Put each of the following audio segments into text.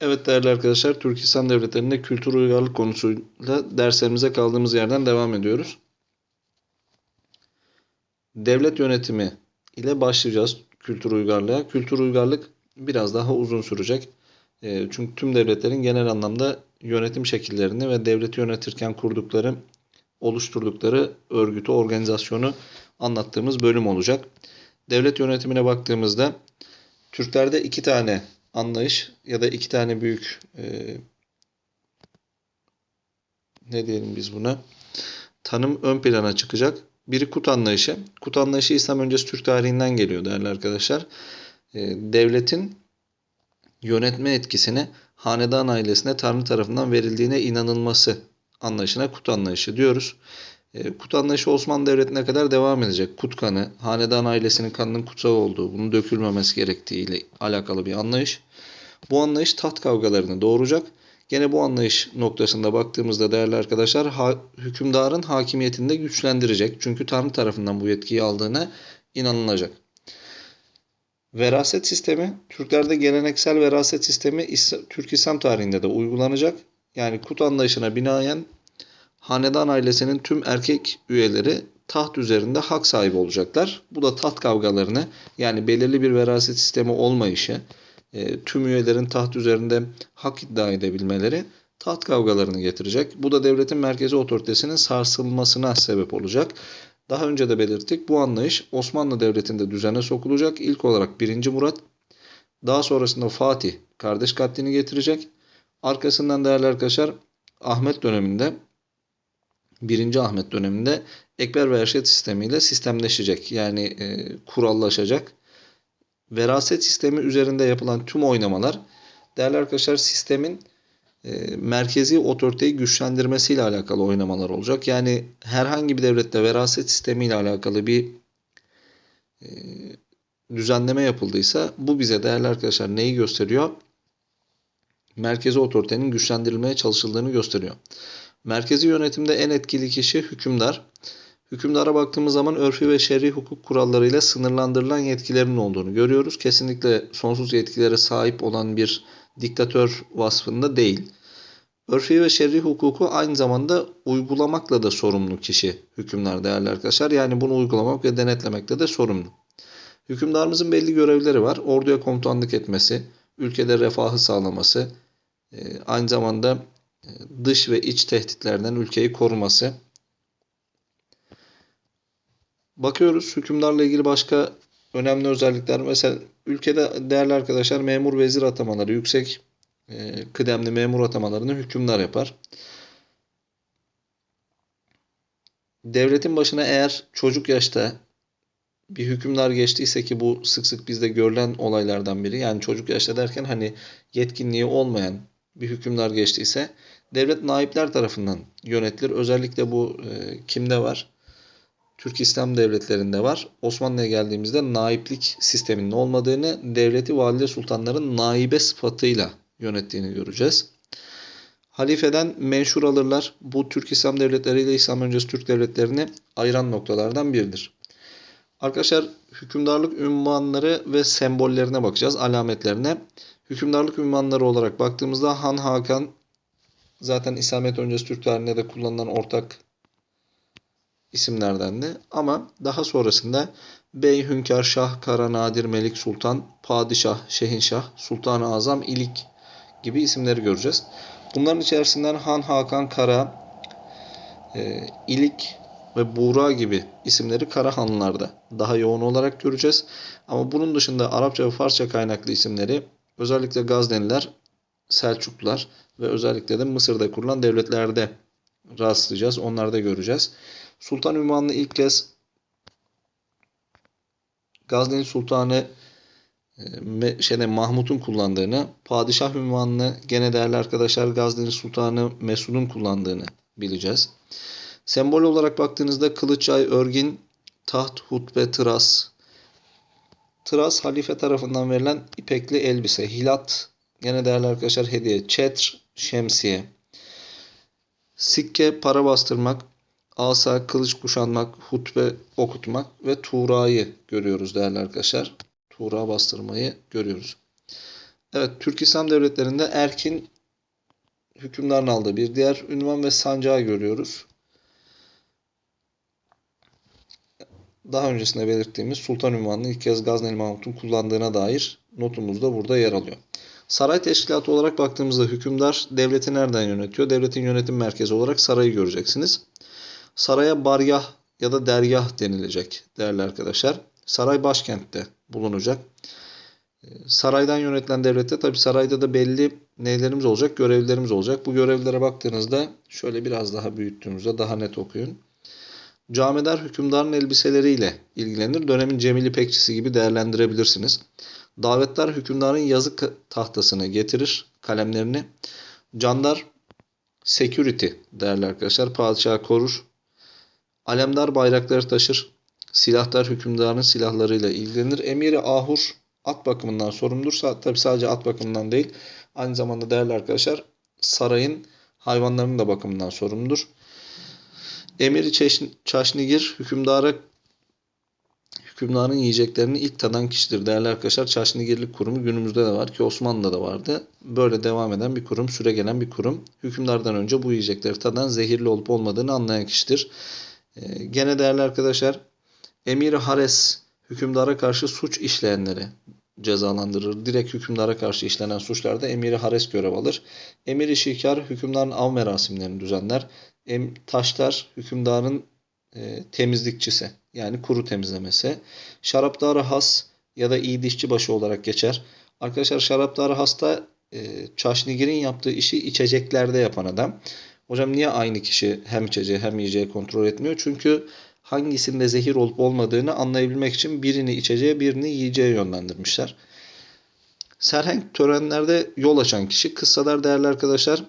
Evet değerli arkadaşlar, Türk İslam Devletleri'nde kültür uygarlık konusuyla derslerimize kaldığımız yerden devam ediyoruz. Devlet yönetimi ile başlayacağız kültür uygarlığa. Kültür uygarlık biraz daha uzun sürecek. E, çünkü tüm devletlerin genel anlamda yönetim şekillerini ve devleti yönetirken kurdukları, oluşturdukları örgütü, organizasyonu anlattığımız bölüm olacak. Devlet yönetimine baktığımızda Türklerde iki tane anlayış ya da iki tane büyük e, ne diyelim biz buna tanım ön plana çıkacak. Biri kut anlayışı. Kut anlayışı İslam öncesi Türk tarihinden geliyor değerli arkadaşlar. E, devletin yönetme etkisini hanedan ailesine Tanrı tarafından verildiğine inanılması anlayışına kut anlayışı diyoruz. E, kut anlayışı Osmanlı Devleti'ne kadar devam edecek. Kut kanı, hanedan ailesinin kanının kutsal olduğu, bunun dökülmemesi gerektiği ile alakalı bir anlayış. Bu anlayış taht kavgalarını doğuracak. Gene bu anlayış noktasında baktığımızda değerli arkadaşlar ha, hükümdarın hakimiyetini de güçlendirecek. Çünkü Tanrı tarafından bu yetkiyi aldığına inanılacak. Veraset sistemi, Türklerde geleneksel veraset sistemi Türk İslam tarihinde de uygulanacak. Yani kut anlayışına binaen hanedan ailesinin tüm erkek üyeleri taht üzerinde hak sahibi olacaklar. Bu da taht kavgalarını yani belirli bir veraset sistemi olmayışı, e, tüm üyelerin taht üzerinde hak iddia edebilmeleri taht kavgalarını getirecek. Bu da devletin merkezi otoritesinin sarsılmasına sebep olacak. Daha önce de belirttik bu anlayış Osmanlı Devleti'nde düzene sokulacak. İlk olarak 1. Murat, daha sonrasında Fatih kardeş katlini getirecek. Arkasından değerli arkadaşlar Ahmet döneminde 1. Ahmet döneminde ekber ve erşet sistemiyle sistemleşecek. Yani e, kurallaşacak. Veraset sistemi üzerinde yapılan tüm oynamalar değerli arkadaşlar sistemin e, merkezi otoriteyi güçlendirmesiyle alakalı oynamalar olacak. Yani herhangi bir devlette veraset sistemiyle alakalı bir e, düzenleme yapıldıysa bu bize değerli arkadaşlar neyi gösteriyor? Merkezi otoritenin güçlendirilmeye çalışıldığını gösteriyor. Merkezi yönetimde en etkili kişi hükümdar. Hükümdara baktığımız zaman örfü ve şer'i hukuk kurallarıyla sınırlandırılan yetkilerinin olduğunu görüyoruz. Kesinlikle sonsuz yetkilere sahip olan bir diktatör vasfında değil. Örfi ve şer'i hukuku aynı zamanda uygulamakla da sorumlu kişi hükümdar değerli arkadaşlar. Yani bunu uygulamak ve denetlemekle de sorumlu. Hükümdarımızın belli görevleri var. Orduya komutanlık etmesi, ülkede refahı sağlaması, e, aynı zamanda dış ve iç tehditlerden ülkeyi koruması. Bakıyoruz hükümdarla ilgili başka önemli özellikler. Mesela ülkede değerli arkadaşlar memur vezir atamaları, yüksek e, kıdemli memur atamalarını hükümdar yapar. Devletin başına eğer çocuk yaşta bir hükümdar geçtiyse ki bu sık sık bizde görülen olaylardan biri. Yani çocuk yaşta derken hani yetkinliği olmayan bir hükümdar geçtiyse devlet naipler tarafından yönetilir. Özellikle bu e, kimde var? Türk İslam devletlerinde var. Osmanlı'ya geldiğimizde naiplik sisteminin olmadığını, devleti valide sultanların naibe sıfatıyla yönettiğini göreceğiz. Halifeden menşur alırlar. Bu Türk İslam devletleri ile İslam öncesi Türk devletlerini ayıran noktalardan biridir. Arkadaşlar hükümdarlık ünvanları ve sembollerine bakacağız, alametlerine. Hükümdarlık ünvanları olarak baktığımızda Han Hakan zaten İslamiyet öncesi Türk tarihinde de kullanılan ortak isimlerdendi. Ama daha sonrasında Bey, Hünkar, Şah, Kara, Nadir, Melik, Sultan, Padişah, Şehinşah, Sultan-ı Azam, İlik gibi isimleri göreceğiz. Bunların içerisinden Han, Hakan, Kara, e, İlik ve Buğra gibi isimleri Karahanlılarda daha yoğun olarak göreceğiz. Ama bunun dışında Arapça ve Farsça kaynaklı isimleri özellikle Gazneliler, Selçuklular ve özellikle de Mısır'da kurulan devletlerde rastlayacağız. Onlarda göreceğiz. Sultan ünvanını ilk kez Gazneli Sultanı e, şeyde Mahmut'un kullandığını, padişah ünvanını gene değerli arkadaşlar Gazneli Sultanı Mesud'un kullandığını bileceğiz. Sembol olarak baktığınızda kılıçay, örgin, taht, hutbe, tıras. Tıras halife tarafından verilen ipekli elbise. Hilat gene değerli arkadaşlar hediye. Çetr, şemsiye. Sikke para bastırmak, asa kılıç kuşanmak, hutbe okutmak ve tuğrayı görüyoruz değerli arkadaşlar. Tuğra bastırmayı görüyoruz. Evet, Türk İslam devletlerinde erkin hükümdarın aldığı bir diğer ünvan ve sancağı görüyoruz. Daha öncesinde belirttiğimiz sultan ünvanını ilk kez Gazneli Mahmut'un kullandığına dair notumuz da burada yer alıyor. Saray teşkilatı olarak baktığımızda hükümdar devleti nereden yönetiyor? Devletin yönetim merkezi olarak sarayı göreceksiniz. Saraya bargah ya da dergah denilecek değerli arkadaşlar. Saray başkentte bulunacak. Saraydan yönetilen devlette tabi sarayda da belli neylerimiz olacak? Görevlilerimiz olacak. Bu görevlilere baktığınızda şöyle biraz daha büyüttüğümüzde daha net okuyun. Camidar hükümdarın elbiseleriyle ilgilenir. Dönemin Cemil İpekçisi gibi değerlendirebilirsiniz. Davetler hükümdarın yazı tahtasını getirir, kalemlerini. Candar security değerli arkadaşlar. Padişahı korur. Alemdar bayrakları taşır. Silahdar hükümdarın silahlarıyla ilgilenir. Emiri ahur at bakımından sorumludur. Tabi sadece at bakımından değil. Aynı zamanda değerli arkadaşlar sarayın hayvanlarının da bakımından sorumludur. Emiri Çaşnigir hükümdara hükümdarın yiyeceklerini ilk tadan kişidir. Değerli arkadaşlar Çaşnigirlik kurumu günümüzde de var ki Osmanlı'da da vardı. Böyle devam eden bir kurum, süre gelen bir kurum. Hükümdardan önce bu yiyecekleri tadan zehirli olup olmadığını anlayan kişidir. Ee, gene değerli arkadaşlar Emir Hares hükümdara karşı suç işleyenleri cezalandırır. Direkt hükümdara karşı işlenen suçlarda emiri hares görev alır. Emiri şikar hükümdarın av merasimlerini düzenler. Em, taşlar hükümdarın e, temizlikçisi yani kuru temizlemesi. Şaraptarı has ya da iyi dişçi başı olarak geçer. Arkadaşlar şaraptarı hasta e, Çaşnigir'in yaptığı işi içeceklerde yapan adam. Hocam niye aynı kişi hem içeceği hem yiyeceği kontrol etmiyor? Çünkü hangisinde zehir olup olmadığını anlayabilmek için birini içeceğe birini yiyeceğe yönlendirmişler. Serhenk törenlerde yol açan kişi. Kıssalar değerli arkadaşlar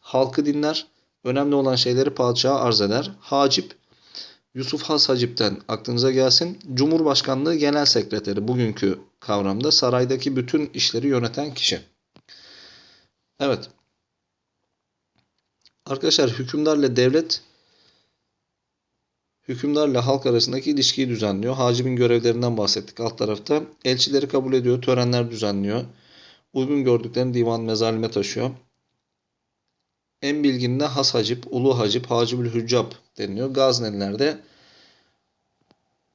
halkı dinler. Önemli olan şeyleri padişaha arz eder. Hacip Yusuf Has Hacip'ten aklınıza gelsin. Cumhurbaşkanlığı Genel Sekreteri bugünkü kavramda saraydaki bütün işleri yöneten kişi. Evet. Arkadaşlar hükümdarla devlet hükümdarla halk arasındaki ilişkiyi düzenliyor. Hacibin görevlerinden bahsettik alt tarafta. Elçileri kabul ediyor, törenler düzenliyor. Uygun gördüklerini divan mezalime taşıyor. En bilginine Has Hacip, Ulu Hacip, Hacibül Hüccab deniliyor. Gaznelilerde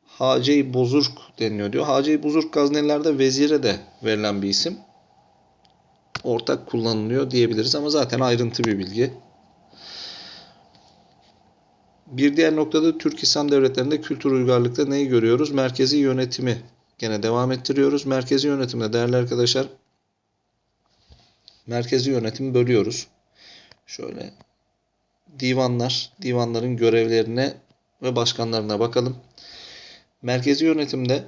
Hace-i Bozurk deniliyor diyor. Hace-i Bozurk Gaznelilerde vezire de verilen bir isim. Ortak kullanılıyor diyebiliriz ama zaten ayrıntı bir bilgi. Bir diğer noktada Türk İslam devletlerinde kültür uygarlıkta neyi görüyoruz? Merkezi yönetimi gene devam ettiriyoruz. Merkezi yönetimde değerli arkadaşlar merkezi yönetimi bölüyoruz. Şöyle divanlar, divanların görevlerine ve başkanlarına bakalım. Merkezi yönetimde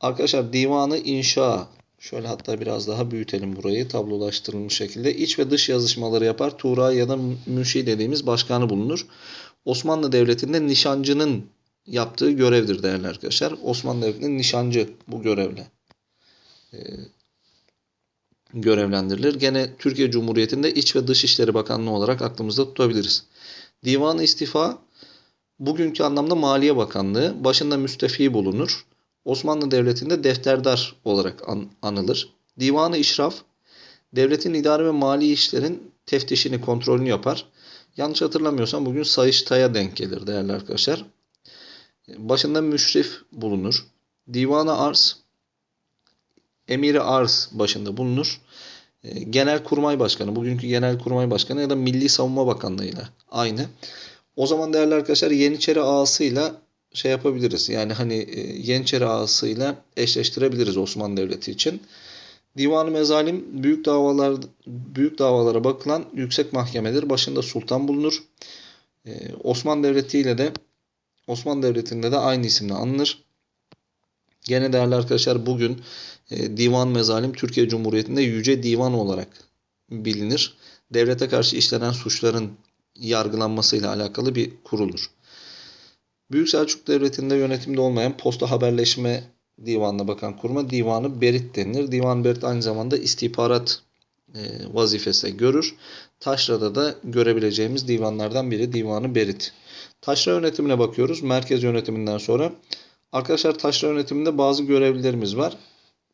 arkadaşlar divanı inşa şöyle hatta biraz daha büyütelim burayı tablolaştırılmış şekilde iç ve dış yazışmaları yapar. Tuğra ya da müşi dediğimiz başkanı bulunur. Osmanlı Devleti'nde nişancının yaptığı görevdir değerli arkadaşlar. Osmanlı Devleti'nin nişancı bu görevle görevlendirilir. Gene Türkiye Cumhuriyeti'nde İç ve Dışişleri Bakanlığı olarak aklımızda tutabiliriz. Divan-ı İstifa bugünkü anlamda Maliye Bakanlığı başında müstefi bulunur. Osmanlı Devleti'nde defterdar olarak an anılır. Divan-ı İşraf devletin idare ve mali işlerin teftişini, kontrolünü yapar. Yanlış hatırlamıyorsam bugün Sayıştay'a denk gelir değerli arkadaşlar. Başında müşrif bulunur. Divanı Arz, Emiri Arz başında bulunur. Ee, Genel Kurmay Başkanı, bugünkü Genel Kurmay Başkanı ya da Milli Savunma Bakanlığı'yla aynı. O zaman değerli arkadaşlar Yeniçeri ağasıyla şey yapabiliriz. Yani hani e, Yeniçeri ağasıyla eşleştirebiliriz Osmanlı Devleti için. Divan-ı Mezalim büyük davalar büyük davalara bakılan yüksek mahkemedir. Başında sultan bulunur. Ee, Osmanlı Devleti ile de Osmanlı Devleti'nde de aynı isimle anılır. Gene değerli arkadaşlar bugün e, Divan Mezalim Türkiye Cumhuriyeti'nde Yüce Divan olarak bilinir. Devlete karşı işlenen suçların yargılanmasıyla alakalı bir kurulur. Büyük Selçuk Devleti'nde yönetimde olmayan posta haberleşme divanına bakan kuruma divanı berit denilir. Divan berit aynı zamanda istihbarat e, vazifesi görür. Taşra'da da görebileceğimiz divanlardan biri divanı berit. Taşra yönetimine bakıyoruz. Merkez yönetiminden sonra. Arkadaşlar taşra yönetiminde bazı görevlilerimiz var.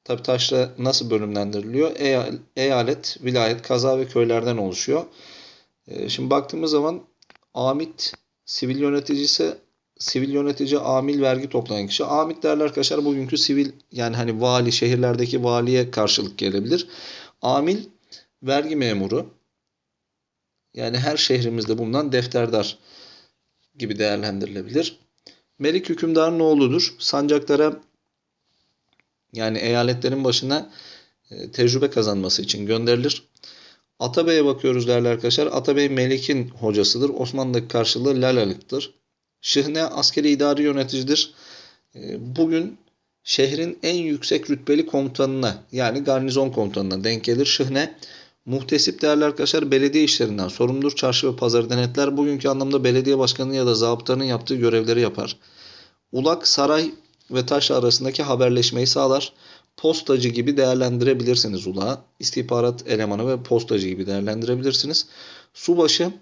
Tabi taşra nasıl bölümlendiriliyor? Eyalet, vilayet, kaza ve köylerden oluşuyor. Ee, şimdi baktığımız zaman amit, sivil yöneticisi, sivil yönetici, amil, vergi toplayan kişi. Amit değerli arkadaşlar bugünkü sivil yani hani vali, şehirlerdeki valiye karşılık gelebilir. Amil, vergi memuru. Yani her şehrimizde bulunan defterdar gibi değerlendirilebilir. Melik hükümdarın oğludur. Sancaklara yani eyaletlerin başına e, tecrübe kazanması için gönderilir. Atabey'e bakıyoruz değerli arkadaşlar. Atabey Melik'in hocasıdır. Osmanlı'daki karşılığı Lalalık'tır. Şıhne askeri idari yöneticidir. E, bugün şehrin en yüksek rütbeli komutanına yani garnizon komutanına denk gelir. Şıhne muhtesip değerli arkadaşlar belediye işlerinden sorumludur. Çarşı ve pazarı denetler. Bugünkü anlamda belediye başkanı ya da zabıtanın yaptığı görevleri yapar. Ulak, saray ve taşra arasındaki haberleşmeyi sağlar. Postacı gibi değerlendirebilirsiniz ulağı. İstihbarat elemanı ve postacı gibi değerlendirebilirsiniz. Subaşı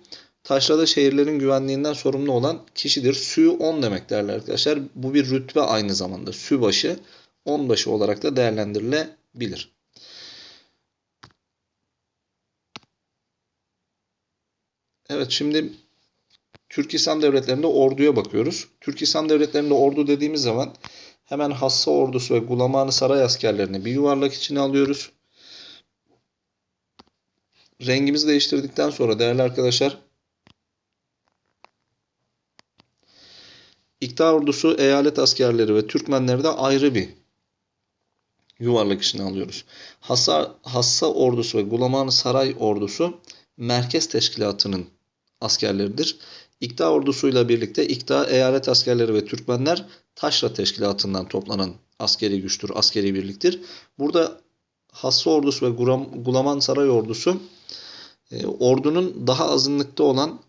taşrada şehirlerin güvenliğinden sorumlu olan kişidir. Sü 10 demek değerli arkadaşlar. Bu bir rütbe aynı zamanda. Sübaşı onbaşı olarak da değerlendirilebilir. Evet şimdi Türk İslam devletlerinde orduya bakıyoruz. Türk İslam devletlerinde ordu dediğimiz zaman hemen Hassa ordusu ve Gulamanı Saray askerlerini bir yuvarlak içine alıyoruz. Rengimizi değiştirdikten sonra değerli arkadaşlar İktidar ordusu, eyalet askerleri ve Türkmenleri de ayrı bir yuvarlak içine alıyoruz. Hassa, Hassa ordusu ve Gulamanı Saray ordusu merkez teşkilatının askerleridir. İkta ordusuyla birlikte İkta, eyalet askerleri ve Türkmenler Taşra teşkilatından toplanan askeri güçtür, askeri birliktir. Burada Hassa ordusu ve Gulaman Saray ordusu e, ordunun daha azınlıkta olan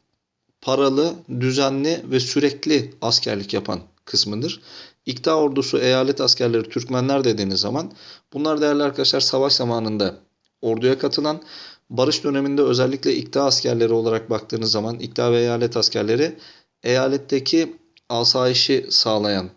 paralı, düzenli ve sürekli askerlik yapan kısmıdır. İkta ordusu, eyalet askerleri, Türkmenler dediğiniz zaman bunlar değerli arkadaşlar savaş zamanında orduya katılan Barış döneminde özellikle ikta askerleri olarak baktığınız zaman ikta ve eyalet askerleri eyaletteki asayişi sağlayan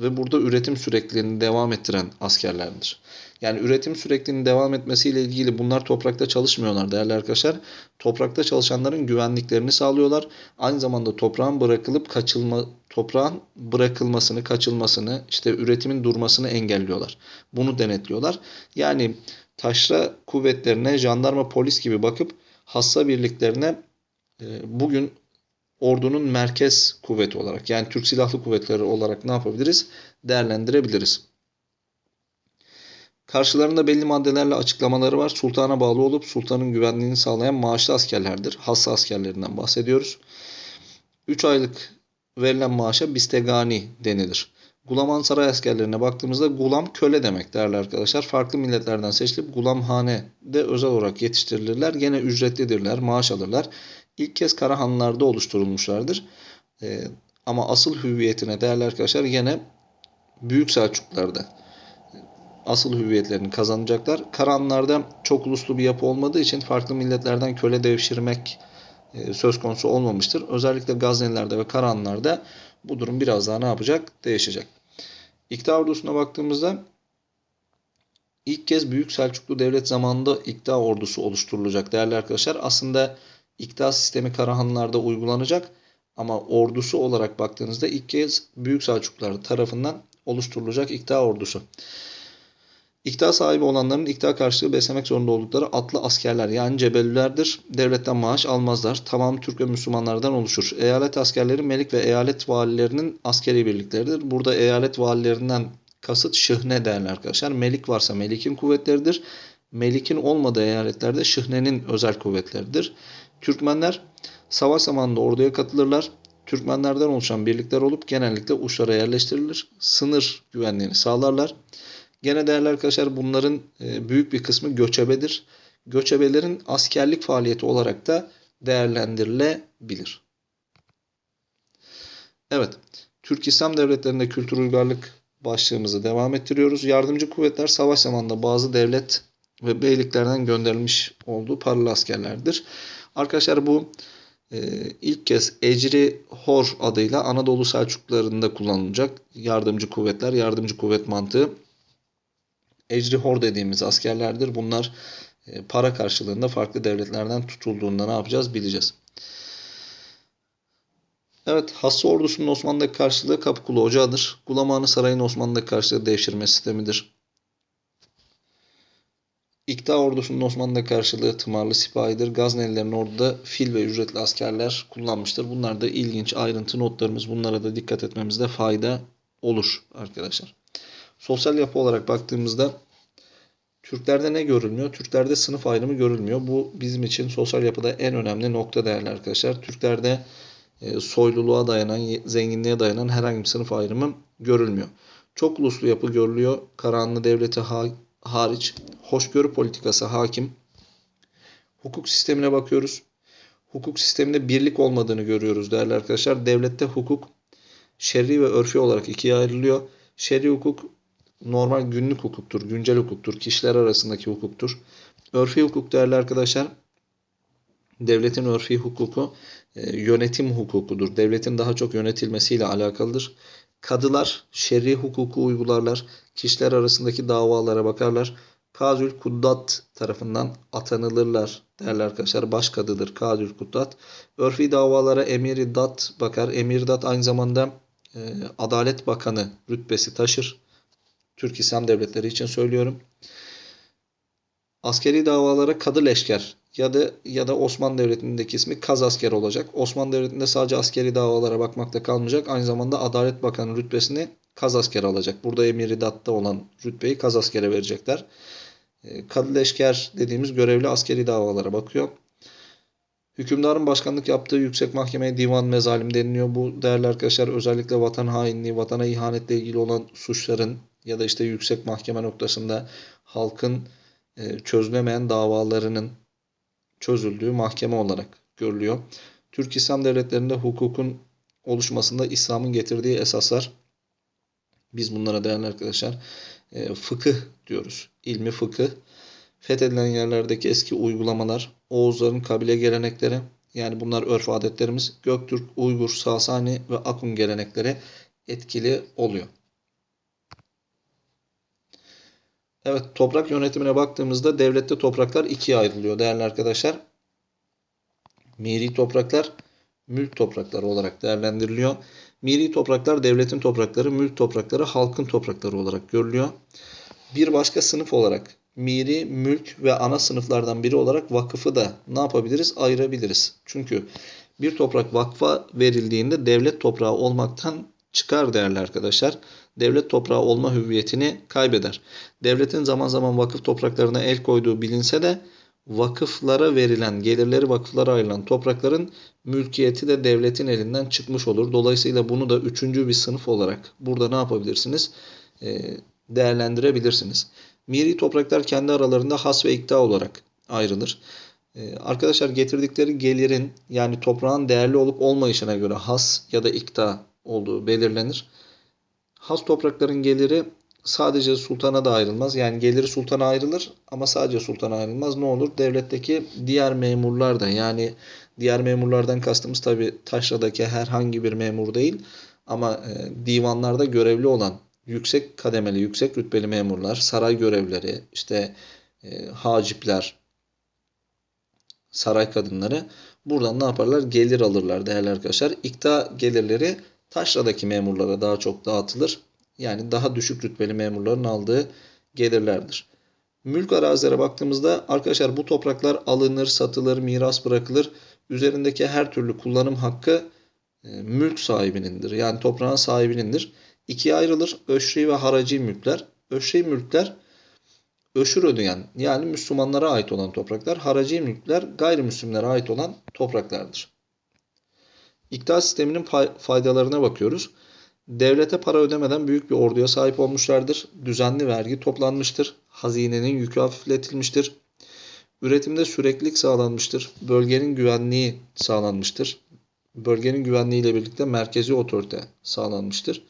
ve burada üretim sürekliliğini devam ettiren askerlerdir. Yani üretim sürekliliğinin devam etmesiyle ilgili bunlar toprakta çalışmıyorlar değerli arkadaşlar. Toprakta çalışanların güvenliklerini sağlıyorlar. Aynı zamanda toprağın bırakılıp kaçılma toprağın bırakılmasını, kaçılmasını, işte üretimin durmasını engelliyorlar. Bunu denetliyorlar. Yani taşra kuvvetlerine, jandarma, polis gibi bakıp hassa birliklerine e, bugün ordunun merkez kuvveti olarak yani Türk Silahlı Kuvvetleri olarak ne yapabiliriz? Değerlendirebiliriz. Karşılarında belli maddelerle açıklamaları var. Sultana bağlı olup sultanın güvenliğini sağlayan maaşlı askerlerdir. Hassa askerlerinden bahsediyoruz. 3 aylık verilen maaşa bistegani denilir. Gulaman saray askerlerine baktığımızda gulam köle demek değerli arkadaşlar. Farklı milletlerden seçilip gulamhanede özel olarak yetiştirilirler. Gene ücretlidirler, maaş alırlar. İlk kez Karahanlılar'da oluşturulmuşlardır. Ee, ama asıl hüviyetine değerli arkadaşlar gene Büyük Selçuklular'da asıl hüviyetlerini kazanacaklar. Karahanlılar'da çok uluslu bir yapı olmadığı için farklı milletlerden köle devşirmek e, söz konusu olmamıştır. Özellikle Gazneliler'de ve Karahanlılar'da bu durum biraz daha ne yapacak? Değişecek. İktidar ordusuna baktığımızda ilk kez Büyük Selçuklu Devlet zamanında iktidar ordusu oluşturulacak değerli arkadaşlar. Aslında iktidar sistemi Karahanlılar'da uygulanacak ama ordusu olarak baktığınızda ilk kez Büyük Selçuklular tarafından oluşturulacak iktidar ordusu. İktidar sahibi olanların iktidar karşılığı beslemek zorunda oldukları atlı askerler yani cebellilerdir. Devletten maaş almazlar. Tamam Türk ve Müslümanlardan oluşur. Eyalet askerleri melik ve eyalet valilerinin askeri birlikleridir. Burada eyalet valilerinden kasıt şıhne derler arkadaşlar. Melik varsa melikin kuvvetleridir. Melikin olmadığı eyaletlerde şıhnenin özel kuvvetleridir. Türkmenler savaş zamanında orduya katılırlar. Türkmenlerden oluşan birlikler olup genellikle uçlara yerleştirilir. Sınır güvenliğini sağlarlar. Gene değerli arkadaşlar bunların e, büyük bir kısmı göçebedir. Göçebelerin askerlik faaliyeti olarak da değerlendirilebilir. Evet, Türk İslam devletlerinde kültür uygarlık başlığımızı devam ettiriyoruz. Yardımcı kuvvetler savaş zamanında bazı devlet ve beyliklerden gönderilmiş olduğu paralı askerlerdir. Arkadaşlar bu e, ilk kez Ecri Hor adıyla Anadolu Selçuklularında kullanılacak yardımcı kuvvetler, yardımcı kuvvet mantığı ecrihor dediğimiz askerlerdir. Bunlar e, para karşılığında farklı devletlerden tutulduğunda ne yapacağız bileceğiz. Evet, Hassa ordusunun Osmanlı'daki karşılığı Kapıkulu Ocağı'dır. Gulamanı Sarayı'nın Osmanlı'daki karşılığı devşirme sistemidir. İkta ordusunun Osmanlı'da karşılığı tımarlı sipahidir. Gaznelilerin orduda fil ve ücretli askerler kullanmıştır. Bunlar da ilginç ayrıntı notlarımız. Bunlara da dikkat etmemizde fayda olur arkadaşlar. Sosyal yapı olarak baktığımızda Türklerde ne görülmüyor? Türklerde sınıf ayrımı görülmüyor. Bu bizim için sosyal yapıda en önemli nokta değerli arkadaşlar. Türklerde e, soyluluğa dayanan, zenginliğe dayanan herhangi bir sınıf ayrımı görülmüyor. Çok uluslu yapı görülüyor. Karahanlı devleti ha hariç hoşgörü politikası hakim. Hukuk sistemine bakıyoruz. Hukuk sisteminde birlik olmadığını görüyoruz değerli arkadaşlar. Devlette hukuk şer'i ve örfi olarak ikiye ayrılıyor. Şer'i hukuk normal günlük hukuktur, güncel hukuktur, kişiler arasındaki hukuktur. Örfi hukuk değerli arkadaşlar, devletin örfi hukuku e, yönetim hukukudur. Devletin daha çok yönetilmesiyle alakalıdır. Kadılar şer'i hukuku uygularlar. Kişiler arasındaki davalara bakarlar. Kazül Kuddat tarafından atanılırlar değerli arkadaşlar. Başkadıdır Kazül Kuddat. Örfi davalara Emir Dat bakar. Emir Dat aynı zamanda e, Adalet Bakanı rütbesi taşır. Türk İslam Devletleri için söylüyorum. Askeri davalara kadı leşker ya da ya da Osmanlı Devleti'ndeki ismi kaz asker olacak. Osmanlı Devleti'nde sadece askeri davalara bakmakta kalmayacak. Aynı zamanda Adalet Bakanı rütbesini kaz asker alacak. Burada emiridatta olan rütbeyi kaz askere verecekler. Ee, kadı leşker dediğimiz görevli askeri davalara bakıyor. Hükümdarın başkanlık yaptığı yüksek mahkemeye divan mezalim deniliyor. Bu değerli arkadaşlar özellikle vatan hainliği, vatana ihanetle ilgili olan suçların ya da işte yüksek mahkeme noktasında halkın e, çözülemeyen davalarının çözüldüğü mahkeme olarak görülüyor. Türk İslam devletlerinde hukukun oluşmasında İslam'ın getirdiği esaslar biz bunlara değerli arkadaşlar e, fıkıh diyoruz. İlmi fıkıh. Fethedilen yerlerdeki eski uygulamalar, Oğuzların kabile gelenekleri, yani bunlar örf adetlerimiz, Göktürk, Uygur, Sasani ve Akun gelenekleri etkili oluyor. Evet toprak yönetimine baktığımızda devlette topraklar ikiye ayrılıyor değerli arkadaşlar. Miri topraklar mülk toprakları olarak değerlendiriliyor. Miri topraklar devletin toprakları, mülk toprakları halkın toprakları olarak görülüyor. Bir başka sınıf olarak miri, mülk ve ana sınıflardan biri olarak vakıfı da ne yapabiliriz? Ayırabiliriz. Çünkü bir toprak vakfa verildiğinde devlet toprağı olmaktan çıkar değerli arkadaşlar. Devlet toprağı olma hüviyetini kaybeder. Devletin zaman zaman vakıf topraklarına el koyduğu bilinse de vakıflara verilen, gelirleri vakıflara ayrılan toprakların mülkiyeti de devletin elinden çıkmış olur. Dolayısıyla bunu da üçüncü bir sınıf olarak burada ne yapabilirsiniz? Ee, değerlendirebilirsiniz. Miri topraklar kendi aralarında has ve ikta olarak ayrılır. Ee, arkadaşlar getirdikleri gelirin yani toprağın değerli olup olmayışına göre has ya da ikta olduğu belirlenir. Has toprakların geliri sadece sultana da ayrılmaz. Yani geliri sultana ayrılır ama sadece sultana ayrılmaz. Ne olur? Devletteki diğer memurlar da yani diğer memurlardan kastımız tabi taşradaki herhangi bir memur değil ama e, divanlarda görevli olan yüksek kademeli, yüksek rütbeli memurlar, saray görevleri, işte e, hacipler, saray kadınları buradan ne yaparlar? Gelir alırlar değerli arkadaşlar. İkta gelirleri taşradaki memurlara daha çok dağıtılır. Yani daha düşük rütbeli memurların aldığı gelirlerdir. Mülk arazilere baktığımızda arkadaşlar bu topraklar alınır, satılır, miras bırakılır. Üzerindeki her türlü kullanım hakkı e, mülk sahibinindir. Yani toprağın sahibinindir. İkiye ayrılır öşri ve haraci mülkler. Öşri mülkler öşür ödeyen yani Müslümanlara ait olan topraklar. Haraci mülkler gayrimüslimlere ait olan topraklardır. İktidar sisteminin faydalarına bakıyoruz. Devlete para ödemeden büyük bir orduya sahip olmuşlardır. Düzenli vergi toplanmıştır. Hazinenin yükü hafifletilmiştir. Üretimde süreklilik sağlanmıştır. Bölgenin güvenliği sağlanmıştır. Bölgenin güvenliği ile birlikte merkezi otorite sağlanmıştır.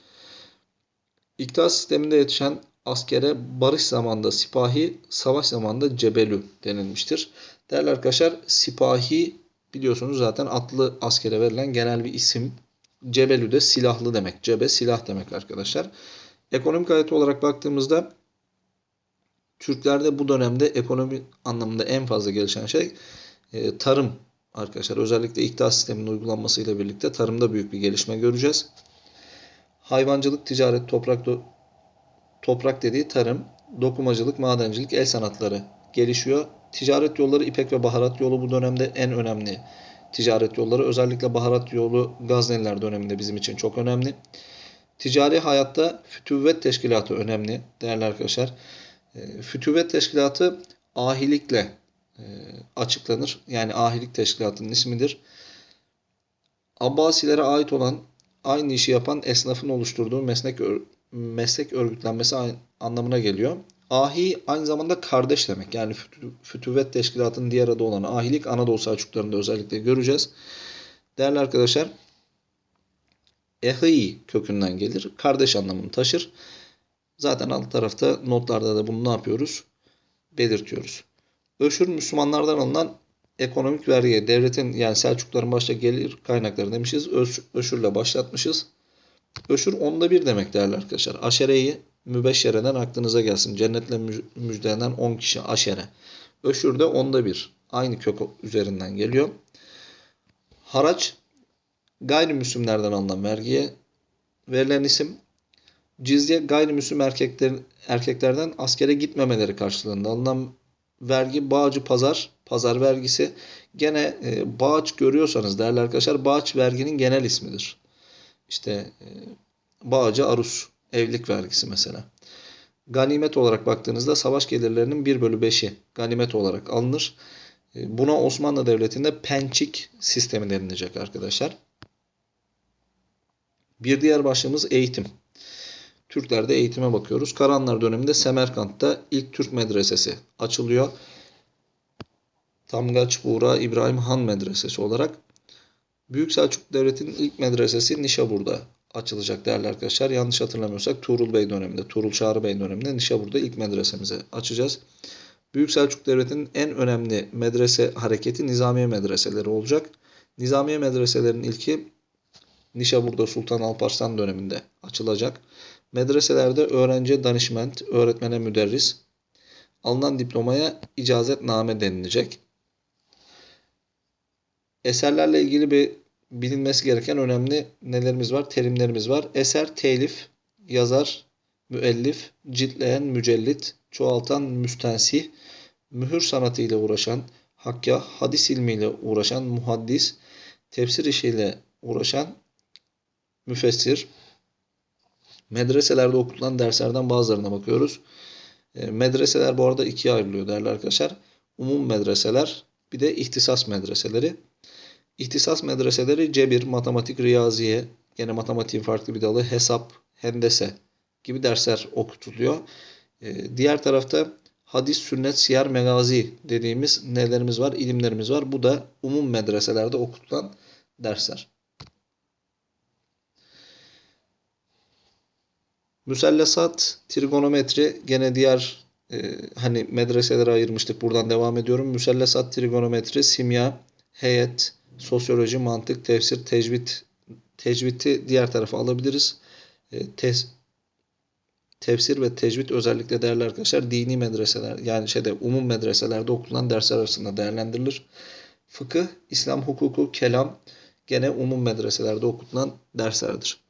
İktidar sisteminde yetişen askere barış zamanında sipahi, savaş zamanında cebelü denilmiştir. Değerli arkadaşlar sipahi biliyorsunuz zaten atlı askere verilen genel bir isim. Cebelü de silahlı demek. Cebe silah demek arkadaşlar. Ekonomik ayet olarak baktığımızda Türklerde bu dönemde ekonomi anlamında en fazla gelişen şey e, tarım arkadaşlar. Özellikle iktidar sisteminin uygulanmasıyla birlikte tarımda büyük bir gelişme göreceğiz. Hayvancılık, ticaret, toprak toprak dediği tarım, dokumacılık, madencilik, el sanatları gelişiyor. Ticaret yolları İpek ve baharat yolu bu dönemde en önemli ticaret yolları. Özellikle baharat yolu Gazneliler döneminde bizim için çok önemli. Ticari hayatta fütüvvet teşkilatı önemli değerli arkadaşlar. E, fütüvvet teşkilatı ahilikle e, açıklanır. Yani ahilik teşkilatının ismidir. Abbasilere ait olan aynı işi yapan esnafın oluşturduğu meslek meslek örgütlenmesi anlamına geliyor. Ahi aynı zamanda kardeş demek. Yani Fütüvvet Teşkilatı'nın diğer adı olan ahilik Anadolu Selçuklarında özellikle göreceğiz. Değerli arkadaşlar, Ehi kökünden gelir. Kardeş anlamını taşır. Zaten alt tarafta notlarda da bunu ne yapıyoruz? Belirtiyoruz. Öşür Müslümanlardan alınan ekonomik vergiye devletin yani Selçukluların başta gelir kaynakları demişiz. Öşürle başlatmışız. Öşür onda bir demek değerli arkadaşlar. Aşereyi mübeşşereden aklınıza gelsin. Cennetle müjdelenen 10 kişi aşere. Öşür de onda bir. Aynı kök üzerinden geliyor. Haraç gayrimüslimlerden alınan vergiye verilen isim. Cizye gayrimüslim erkekler, erkeklerden askere gitmemeleri karşılığında alınan vergi bağcı pazar, pazar vergisi. Gene e, bağış görüyorsanız değerli arkadaşlar bağış verginin genel ismidir. İşte e, bağcı arus, evlilik vergisi mesela. Ganimet olarak baktığınızda savaş gelirlerinin 1 bölü 5'i ganimet olarak alınır. E, buna Osmanlı Devleti'nde pençik sistemi denilecek arkadaşlar. Bir diğer başlığımız eğitim. Türklerde eğitime bakıyoruz. Karanlar döneminde Semerkant'ta ilk Türk medresesi açılıyor. Tamgaç Buğra İbrahim Han Medresesi olarak. Büyük Selçuk Devleti'nin ilk medresesi Nişabur'da açılacak değerli arkadaşlar. Yanlış hatırlamıyorsak Tuğrul Bey döneminde, Tuğrul Çağrı Bey döneminde Nişabur'da ilk medresemizi açacağız. Büyük Selçuk Devleti'nin en önemli medrese hareketi Nizamiye medreseleri olacak. Nizamiye medreselerinin ilki Nişabur'da Sultan Alparslan döneminde açılacak. Medreselerde öğrenci danışment, öğretmene müderris, alınan diplomaya icazetname denilecek. Eserlerle ilgili bir bilinmesi gereken önemli nelerimiz var? Terimlerimiz var. Eser, telif, yazar, müellif, ciltleyen, mücellit, çoğaltan, müstensih, mühür sanatıyla uğraşan, hakka, hadis ilmiyle uğraşan, muhaddis, tefsir işiyle uğraşan, müfessir. Medreselerde okutulan derslerden bazılarına bakıyoruz. E, medreseler bu arada ikiye ayrılıyor değerli arkadaşlar. Umum medreseler bir de ihtisas medreseleri. İhtisas medreseleri cebir, matematik, riyaziye, gene matematiğin farklı bir dalı, hesap, hendese gibi dersler okutuluyor. Ee, diğer tarafta hadis, sünnet, siyer, megazi dediğimiz nelerimiz var, ilimlerimiz var. Bu da umum medreselerde okutulan dersler. Müsellesat, trigonometri gene diğer e, hani medreselere ayırmıştık. Buradan devam ediyorum. Müsellesat, trigonometri, simya, heyet, sosyoloji, mantık, tefsir, tecvid, tecvidi diğer tarafa alabiliriz. E, tefsir ve tecvid özellikle değerli arkadaşlar dini medreseler yani şeyde umum medreselerde okulan dersler arasında değerlendirilir. Fıkıh, İslam hukuku, kelam gene umum medreselerde okutulan derslerdir.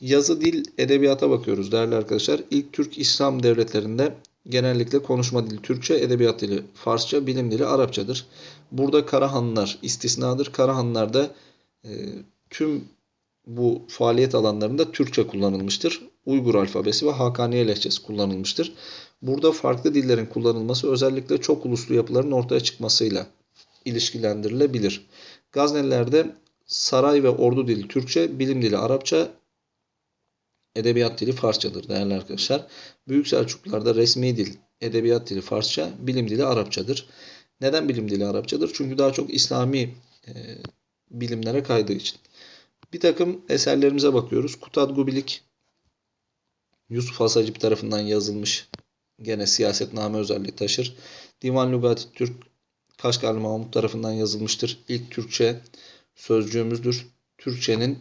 Yazı dil edebiyata bakıyoruz değerli arkadaşlar. İlk Türk İslam devletlerinde genellikle konuşma dili Türkçe, edebiyat dili Farsça, bilim dili Arapçadır. Burada Karahanlılar istisnadır. Karahanlılarda e, tüm bu faaliyet alanlarında Türkçe kullanılmıştır. Uygur alfabesi ve Hakaniye lehçesi kullanılmıştır. Burada farklı dillerin kullanılması özellikle çok uluslu yapıların ortaya çıkmasıyla ilişkilendirilebilir. Gaznelilerde saray ve ordu dili Türkçe, bilim dili Arapça, edebiyat dili Farsçadır değerli arkadaşlar. Büyük Selçuklularda resmi dil, edebiyat dili Farsça, bilim dili Arapçadır. Neden bilim dili Arapçadır? Çünkü daha çok İslami e, bilimlere kaydığı için. Bir takım eserlerimize bakıyoruz. Kutad Gubilik Yusuf Hasacip tarafından yazılmış. Gene siyasetname özelliği taşır. Divan Lugati Türk Kaşgarlı Mahmut tarafından yazılmıştır. İlk Türkçe sözcüğümüzdür. Türkçenin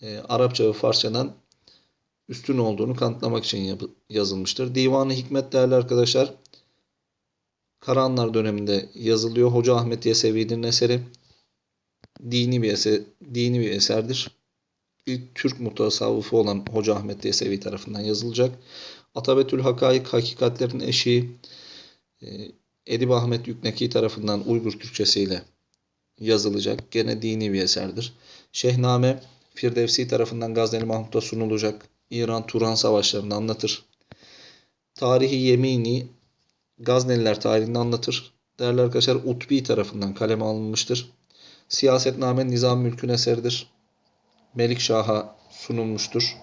e, Arapça ve Farsçadan üstün olduğunu kanıtlamak için yazılmıştır. Divanı Hikmet değerli arkadaşlar Karahanlar döneminde yazılıyor. Hoca Ahmet Yesevi'nin eseri. Dini bir eser, dini bir eserdir. İlk Türk mutasavvıfı olan Hoca Ahmet Yesevi tarafından yazılacak. Atabetül Hakaik Hakikatlerin Eşiği e, Edip Ahmet Yükneki tarafından Uygur Türkçesiyle yazılacak. Gene dini bir eserdir. Şehname Firdevsi tarafından Gazneli Mahmut'a sunulacak. İran-Turan savaşlarını anlatır. Tarihi Yemini Gazneliler tarihini anlatır. Değerli arkadaşlar Utbi tarafından kaleme alınmıştır. Siyasetname Nizam Mülkün eseridir. Melik Şah'a sunulmuştur.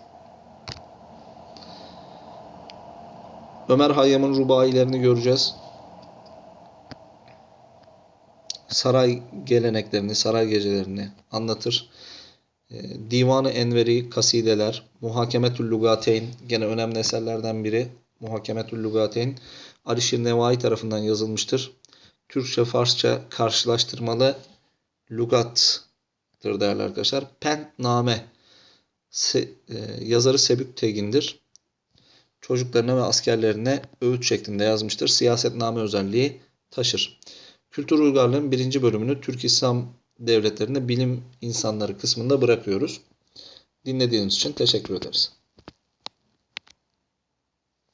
Ömer Hayyam'ın rubailerini göreceğiz. Saray geleneklerini, saray gecelerini anlatır. E, Divanı Enveri, kasideler, Muhakemetül Lugateyn gene önemli eserlerden biri. Muhakemetül Lugateyn Alişir Nevai tarafından yazılmıştır. Türkçe, Farsça karşılaştırmalı lugattır değerli arkadaşlar. Pentname Se- e, yazarı Sebük Tegin'dir. Çocuklarına ve askerlerine öğüt şeklinde yazmıştır. Siyasetname özelliği taşır. Kültür uygarlığın birinci bölümünü Türk İslam devletlerinde bilim insanları kısmında bırakıyoruz. Dinlediğiniz için teşekkür ederiz.